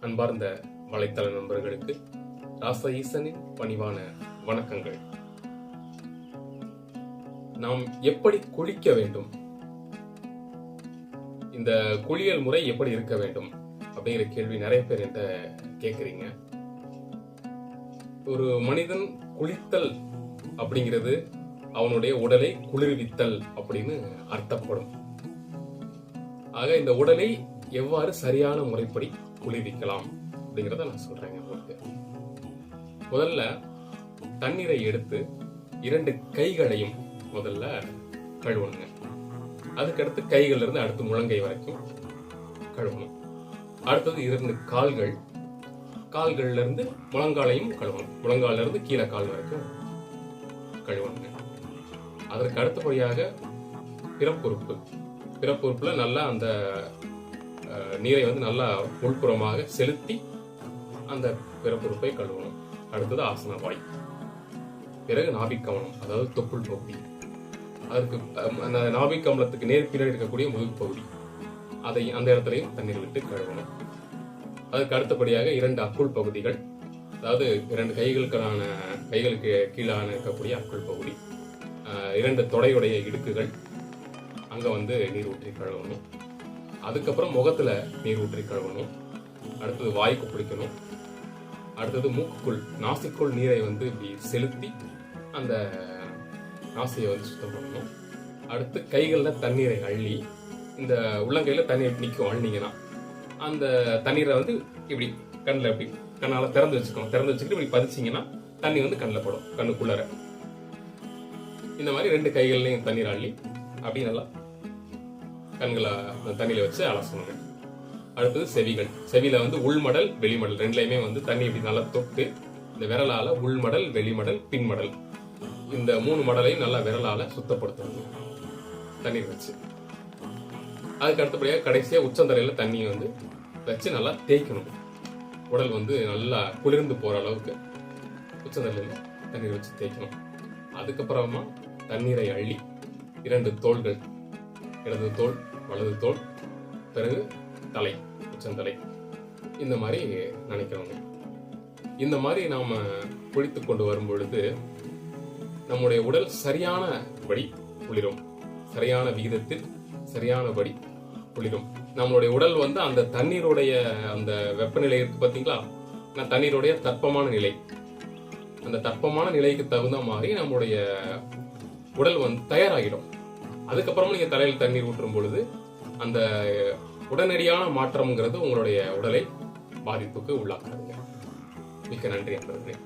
அன்பார்ந்த வலைத்தள நண்பர்களுக்கு ராச ஈசனின் பணிவான வணக்கங்கள். நாம் எப்படி குளிக்க வேண்டும்? இந்த குளியல் முறை எப்படி இருக்க வேண்டும்? அப்படிங்கிற கேள்வி நிறைய பேர் என்கிட்ட கேட்குறீங்க. ஒரு மனிதன் குளித்தல் அப்படிங்கிறது அவனுடைய உடலை குளிர்வித்தல் அப்படின்னு அர்த்தப்படும். ஆக இந்த உடலை எவ்வாறு சரியான முறைப்படி குளிர்விக்கலாம் அப்படிங்கிறத நான் சொல்றேங்க உங்களுக்கு. முதல்ல தண்ணீரை எடுத்து இரண்டு கைகளையும் முதல்ல கழுவணுங்க. அதுக்கடுத்து கைகள்ல இருந்து அடுத்து முழங்கை வரைக்கும் கழுவணும். அடுத்தது இரண்டு கால்கள் கால்கள்ல இருந்து முழங்காலையும் கழுவணும். முழங்கால இருந்து கீழே கால் வரைக்கும் கழுவணுங்க. அதற்கு அடுத்தபடியாக பிறப்புறுப்பு பிறப்புறுப்புல நல்லா அந்த நீரை வந்து நல்லா உள்புறமாக செலுத்தி அந்த பிறப்புறுப்பை கழுவணும். அடுத்தது ஆசன வாய் பிறகு நாபிக்கவனம் அதாவது தொப்புள் பகுதி அதற்கு அந்த நாபிக்கமலத்துக்கு நேர் பின்னாடி இருக்கக்கூடிய முதுகு பகுதி. அதை அந்த இடத்துலையும் தண்ணீர் விட்டு கழுவணும். அதுக்கு அடுத்தபடியாக இரண்டு அக்குள் பகுதிகள். அதாவது இரண்டு கைகளுக்கான கைகளுக்கு கீழான இருக்கக்கூடிய அக்குள் பகுதி. இரண்டு தொடையுடைய இடுக்குகள். அங்கே வந்து நீர் ஊற்றி கழுவணும். அதுக்கப்புறம் முகத்துல நீர் ஊற்றி கழுவணும். அடுத்தது வாய்க்கு பிடிக்கணும். அடுத்தது மூக்குக்குள் நாசிக்குள் நீரை வந்து இப்படி செலுத்தி அந்த நாசியை வந்து சுத்தம் பண்ணணும். அடுத்து கைகளில் தண்ணீரை அள்ளி இந்த உள்ளங்கையில் தண்ணீர் நிற்கும் அள்ளிங்கன்னா அந்த தண்ணீரை வந்து இப்படி கண்ணில் இப்படி கண்ணால் திறந்து வச்சுக்கணும். திறந்து வச்சுக்கிட்டு இப்படி பதிச்சிங்கன்னா தண்ணி வந்து கண்ணில் படும் கண்ணுக்குள்ளார. இந்த மாதிரி ரெண்டு கைகள்லையும் தண்ணீர் அள்ளி அப்படி நல்லா கண்களை அந்த தண்ணியில வச்சு அலசணுங்க. அடுத்தது செவிகள். செவியில வந்து உள்மடல் வெளிமடல். ரெண்டுலையுமே வந்து தண்ணி இப்படி நல்லா தொட்டு இந்த விரலால உள்மடல் வெளிமடல் பின்மடல். இந்த மூணு மடலையும் நல்லா விரலால சுத்தப்படுத்தணும் தண்ணீர் வச்சு. அதுக்கு அடுத்தபடியாக கடைசியா உச்சந்தலையில தண்ணியை வந்து வச்சு நல்லா தேய்க்கணும். உடல் வந்து நல்லா குளிர்ந்து போற அளவுக்கு உச்சந்தலையில தண்ணீர் வச்சு தேய்க்கணும். அதுக்கப்புறமா தண்ணீரை அள்ளி இரண்டு தோள்கள் இடது தோல் வலது தோல் பிறகு தலை உச்சந்தலை இந்த மாதிரி நினைக்கிறவங்க. இந்த மாதிரி நாம குளித்து கொண்டு வரும் பொழுது நம்முடைய உடல் சரியான படி குளிரும். சரியான விகிதத்தில் சரியான படி குளிரும். நம்மளுடைய உடல் வந்து அந்த தண்ணீருடைய அந்த வெப்பநிலை இருக்கு பார்த்தீங்களா நான் தண்ணீருடைய தட்பமான நிலை. அந்த தட்பமான நிலைக்கு தகுந்த மாதிரி நம்முடைய உடல் வந்து தயாராகிடும். அதுக்கப்புறமா நீங்க தலையில் தண்ணீர் ஊற்றும் பொழுது அந்த உடனடியான மாற்றம்ங்கிறது உங்களுடைய உடலை பாதிப்புக்கு உள்ளாக்குறதுங்க மிக்க நன்றி நண்பர்களே